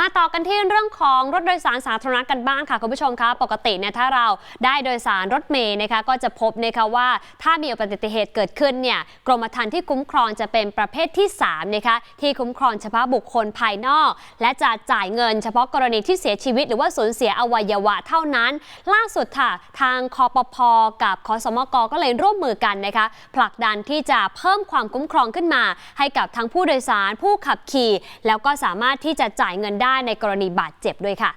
มาต่อกันที่เรื่องของรถโดยสารสาธารณะกันบ้างค่ะคุณผู้ชมคะปกติเนี่ยถ้าเราได้โดยสารรถเมย์นะคะก็จะพบนะคะว่าถ้ามีอุบัติเหตุเกิดขึ้นเนี่ยกรมธรรม์ที่คุ้มครองจะเป็นประเภทที่3นะคะที่คุ้มครองเฉพาะบุคคลภายนอก และจะจ่ายเงิน เฉพาะกรณีที่เสียชีวิต หรือว่าสูญเสียอวัยวะเท่านั้น ล่าสุดค่ะ ทางคอปพกับคอสมกก็เลยร่วมมือกันนะคะผลักดันที่จะเพิ่มความคุ้มครองขึ้นมา ให้กับทั้งผู้โดยสารผู้ขับขี่ แล้วก็สามารถที่จะจ่ายเงินได้ในกรณีบาดเจ็บด้วยค่ะ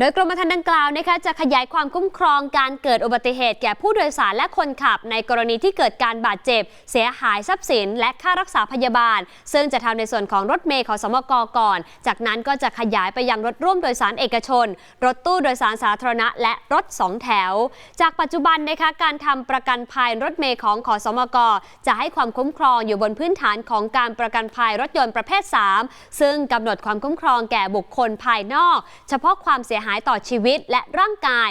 โดยกรมธรรม์ดังกล่าวนะคะจะขยายความคุ้มครองการเกิดอุบัติเหตุแก่ผู้โดยสารและคนขับ ในกรณีที่เกิดการบาดเจ็บ เสียหายทรัพย์สิน และค่ารักษาพยาบาล ซึ่งจะทำในส่วนของรถเมย์ของสมกก่อน จากนั้นก็จะขยายไปยังรถร่วมโดยสารเอกชน รถตู้โดยสารสาธารณะ และรถสองแถว จากปัจจุบันนะคะการทำประกันภัยรถเมย์ของขอสมกจะให้ความคุ้มครองอยู่บนพื้นฐานของการประกันภัยรถยนต์ประเภท 3 ซึ่งกำหนดความคุ้มครองแก่บุคคลภายนอก เฉพาะความเสียหายายต่อชีวิตและร่างกาย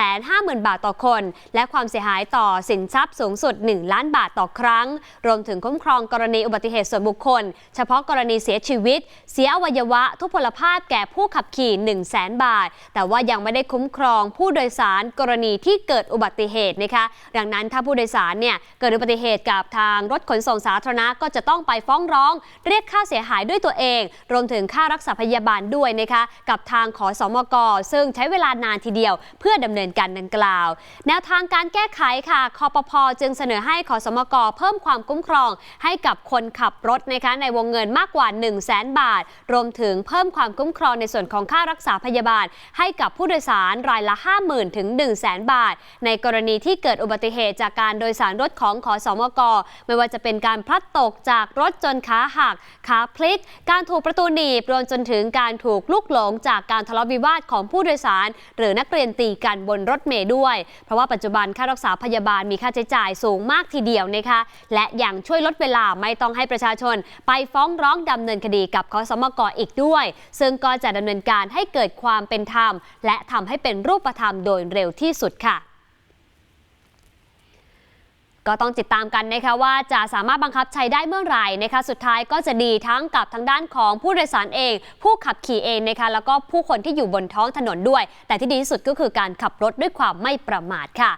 750,000 บาทต่อคน และความเสียหายต่อสินทรัพย์สูงสุด 1 ล้านบาทต่อครั้ง รวมถึงคุ้มครองกรณีอุบัติเหตุส่วนบุคคล เฉพาะกรณีเสียชีวิต เสียอวัยวะ ทุพพลภาพแก่ผู้ขับขี่ 1 0 0 0 0แบาท แต่ว่ายังไม่ได้คุ้มครองผู้โดยสารกรณีที่เกิดอุบัติเหตุนะคะ ดังนั้นถ้าผู้โดยสารเนี่ยเกิดอุบัติเหตุกับทางรถขนส่งสาธารณะก็จะต้องไปฟ้องร้อง เรียกค่าเสียหายด้วยตัวเอง รวมถึงค่ารักษาพยาบาลด้วยนะคะ กับทางขอสมกซึ่งใช้เวลานานทีเดียว เพื่อดำเนินการดังกล่าว แนวทางการแก้ไขค่ะคอปพจึงเสนอให้ขอสมกเพิ่มความคุ้มครองให้กับคนขับรถนะคะในวงเงินมากกว่า 1 0 0 0 0แบาท รวมถึงเพิ่มความคุ้มครองในส่วนของค่ารักษาพยาบาล ให้กับผู้โดยสารรายละ 50,000 ถึง 1 0 0 0 0แบาท ในกรณีที่เกิดอุบัติเหตุจากการโดยสารรถของขอสมกไม่ว่าจะเป็นการพลัดตกจากรถจนขาหักขาพลิก การถูกประตูหนีบรวมจนถึงการถูกลุกหลงจากการทะเลาะวิวาทของผู้โดยสาร หรือนักเรียนตีกันบนรถเมย์ด้วย เพราะว่าปัจจุบันค่ารักษาพยาบาลมีค่าใช้จ่ายสูงมากทีเดียวนะคะและยังช่วยลดเวลาไม่ต้องให้ประชาชน ไปฟ้องร้องดำเนินคดีกับคอสมกอีกด้วย ซึ่งก็จะดำเนินการให้เกิดความเป็นธรรม และทำให้เป็นรูปธรรมโดยเร็วที่สุดค่ะ ก็ต้องติดตามกันนะคะว่าจะสามารถบังคับใช้ได้เมื่อไหร่นะคะ สุดท้ายก็จะดีทั้งกับทางด้านของผู้โดยสารเอง ผู้ขับขี่เองนะคะแล้วก็ผู้คนที่อยู่บนท้องถนนด้วย แต่ที่ดีที่สุดก็คือการขับรถด้วยความไม่ประมาทค่ะ